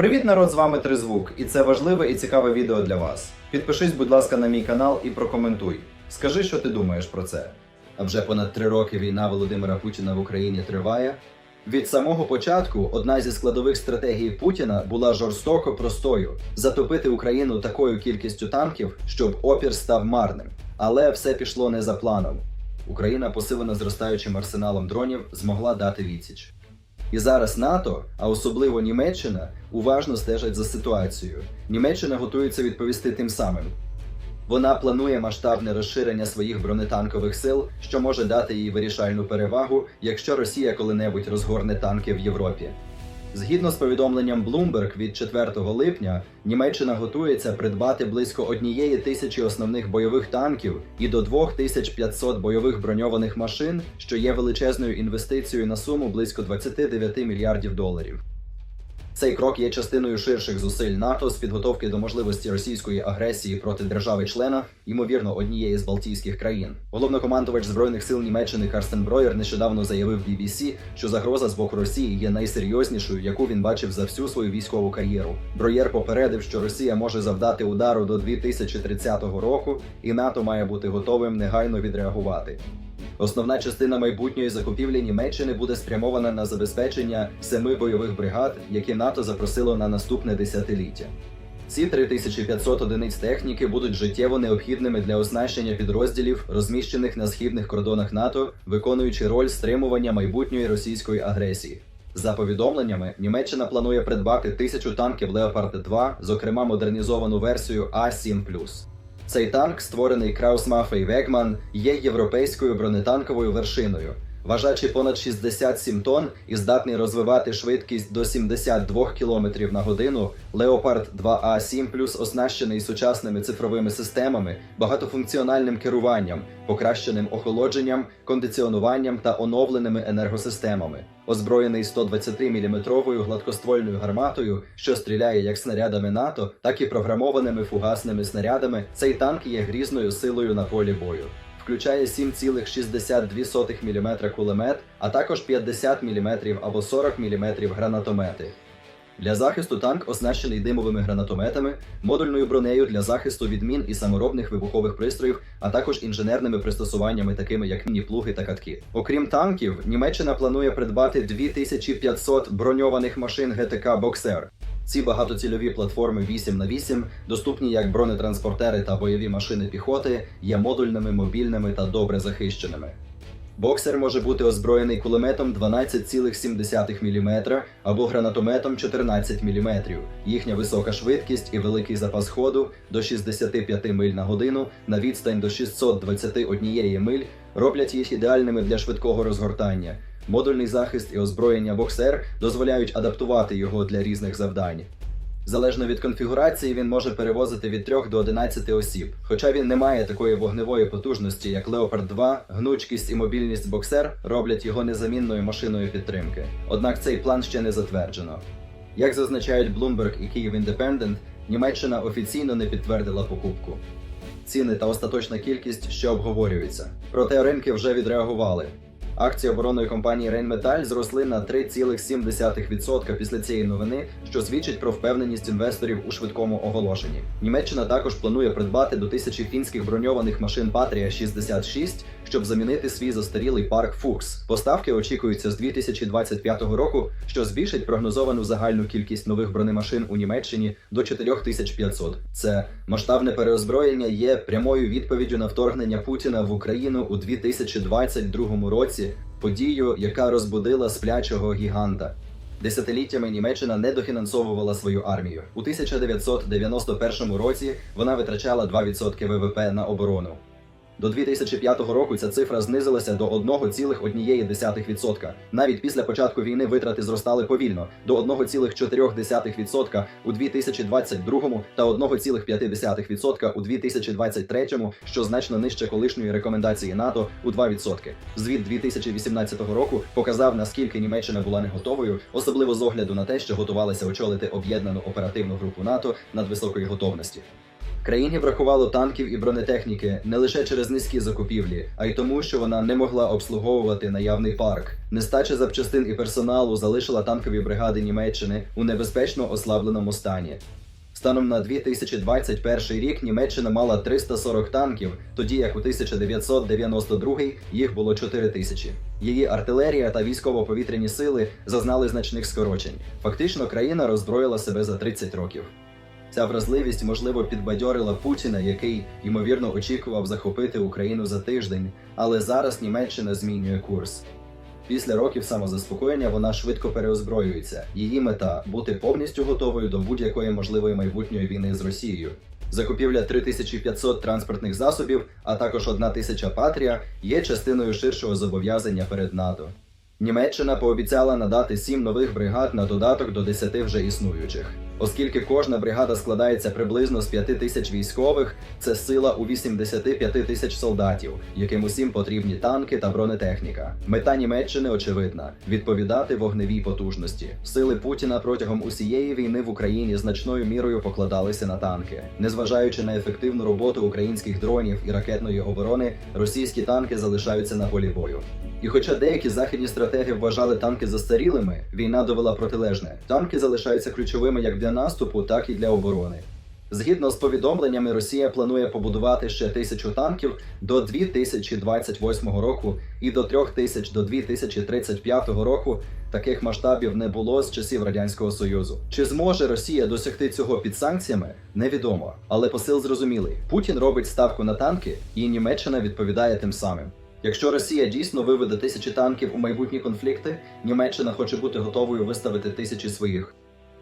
Привіт, народ! З вами Тризвук, і це важливе і цікаве відео для вас. Підпишись, будь ласка, на мій канал і прокоментуй. Скажи, що ти думаєш про це. А вже понад три роки війна Володимира Путіна в Україні триває. Від самого початку одна зі складових стратегій Путіна була жорстоко простою: затопити Україну такою кількістю танків, щоб опір став марним. Але все пішло не за планом. Україна, посилена зростаючим арсеналом дронів, змогла дати відсіч. І зараз НАТО, а особливо Німеччина, уважно стежать за ситуацією. Німеччина готується відповісти тим самим. Вона планує масштабне розширення своїх бронетанкових сил, що може дати їй вирішальну перевагу, якщо Росія коли-небудь розгорне танки в Європі. Згідно з повідомленням Bloomberg від 4 липня, Німеччина готується придбати близько однієї тисячі основних бойових танків і до 2500 бойових броньованих машин, що є величезною інвестицією на суму близько 29 мільярдів доларів. Цей крок є частиною ширших зусиль НАТО з підготовки до можливості російської агресії проти держави-члена, ймовірно, однієї з Балтійських країн. Головнокомандувач збройних сил Німеччини Карстен Броєр нещодавно заявив BBC, що загроза з боку Росії є найсерйознішою, яку він бачив за всю свою військову кар'єру. Броєр попередив, що Росія може завдати удару до 2030 року, і НАТО має бути готовим негайно відреагувати. Основна частина майбутньої закупівлі Німеччини буде спрямована на забезпечення семи бойових бригад, які НАТО запросило на наступне десятиліття. Ці 3500 одиниць техніки будуть життєво необхідними для оснащення підрозділів, розміщених на східних кордонах НАТО, виконуючи роль стримування майбутньої російської агресії. За повідомленнями, Німеччина планує придбати тисячу танків Leopard 2, зокрема модернізовану версію А7+. Цей танк, створений Краусмафе і Вегман, є європейською бронетанковою вершиною. Важачий понад 67 тонн і здатний розвивати швидкість до 72 км на годину, Leopard 2A7 Plus оснащений сучасними цифровими системами, багатофункціональним керуванням, покращеним охолодженням, кондиціонуванням та оновленими енергосистемами. Озброєний 120-мм гладкоствольною гарматою, що стріляє як снарядами НАТО, так і програмованими фугасними снарядами, цей танк є грізною силою на полі бою. Включає 7,62 мм кулемет, а також 50 мм або 40 мм гранатомети. Для захисту танк оснащений димовими гранатометами, модульною бронею для захисту від мін і саморобних вибухових пристроїв, а також інженерними пристосуваннями, такими як міні-плуги та катки. Окрім танків, Німеччина планує придбати 2500 броньованих машин ГТК Боксер. Ці багатоцільові платформи 8 на 8 доступні як бронетранспортери та бойові машини піхоти, є модульними, мобільними та добре захищеними. Боксер може бути озброєний кулеметом 12,7 мм або гранатометом 14 мм. Їхня висока швидкість і великий запас ходу до 65 миль на годину на відстань до 621 миль роблять їх ідеальними для швидкого розгортання. Модульний захист і озброєння боксер дозволяють адаптувати його для різних завдань. Залежно від конфігурації, він може перевозити від 3 до 11 осіб. Хоча він не має такої вогневої потужності, як Leopard 2, гнучкість і мобільність боксер роблять його незамінною машиною підтримки. Однак цей план ще не затверджено. Як зазначають Bloomberg і Київ Independent, Німеччина офіційно не підтвердила покупку. Ціни та остаточна кількість ще обговорюються. Проте ринки вже відреагували. Акції оборонної компанії Rheinmetall зросли на 3,7% після цієї новини, що свідчить про впевненість інвесторів у швидкому оголошенні. Німеччина також планує придбати до тисячі фінських броньованих машин Patria 66, щоб замінити свій застарілий парк Fuchs. Поставки очікуються з 2025 року, що збільшить прогнозовану загальну кількість нових бронемашин у Німеччині до 4500. Це масштабне переозброєння є прямою відповіддю на вторгнення Путіна в Україну у 2022 році, подію, яка розбудила сплячого гіганта. Десятиліттями Німеччина недофінансовувала свою армію. У 1991 році вона витрачала 2% ВВП на оборону. До 2005 року ця цифра знизилася до 1,1%. Навіть після початку війни витрати зростали повільно до 1,4% у 2022 та 1,5% у 2023, що значно нижче колишньої рекомендації НАТО у 2%. Звіт 2018 року показав, наскільки Німеччина була не готовою, особливо з огляду на те, що готувалася очолити об'єднану оперативну групу НАТО надвисокої готовності. Країні бракувало танків і бронетехніки не лише через низькі закупівлі, а й тому, що вона не могла обслуговувати наявний парк. Нестача запчастин і персоналу залишила танкові бригади Німеччини у небезпечно ослабленому стані. Станом на 2021 рік Німеччина мала 340 танків, тоді як у 1992 їх було 4 тисячі. Її артилерія та військово-повітряні сили зазнали значних скорочень. Фактично, країна роззброїла себе за 30 років. Ця вразливість, можливо, підбадьорила Путіна, який ймовірно очікував захопити Україну за тиждень, але зараз Німеччина змінює курс. Після років самозаспокоєння вона швидко переозброюється. Її мета бути повністю готовою до будь-якої можливої майбутньої війни з Росією. Закупівля 3500 транспортних засобів, а також 1000 патрія є частиною ширшого зобов'язання перед НАТО. Німеччина пообіцяла надати 7 нових бригад на додаток до 10 вже існуючих. Оскільки кожна бригада складається приблизно з 5 тисяч військових, це сила у 85 тисяч солдатів, яким усім потрібні танки та бронетехніка. Мета Німеччини очевидна відповідати вогневій потужності. Сили Путіна протягом усієї війни в Україні значною мірою покладалися на танки. Незважаючи на ефективну роботу українських дронів і ракетної оборони, російські танки залишаються на полі бою. І хоча деякі західні стратеги вважали танки застарілими, війна довела протилежне. Танки залишаються ключовими як для наступу, так і для оборони. Згідно з повідомленнями, Росія планує побудувати ще тисячу танків до 2028 року і до 3000 до 2035 року. Таких масштабів не було з часів радянського союзу. Чи зможе Росія досягти цього під санкціями? Невідомо. Але посил зрозумілий: Путін робить ставку на танки, і Німеччина відповідає тим самим. Якщо Росія дійсно виведе тисячі танків у майбутні конфлікти, Німеччина хоче бути готовою виставити тисячі своїх.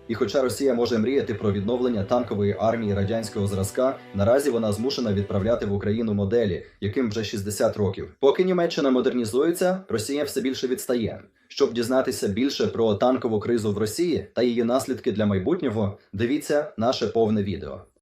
І хоча Росія може мріяти про відновлення танкової армії радянського зразка, наразі вона змушена відправляти в Україну моделі, яким вже 60 років. Поки Німеччина модернізується, Росія все більше відстає. Щоб дізнатися більше про танкову кризу в Росії та її наслідки для майбутнього, дивіться наше повне відео.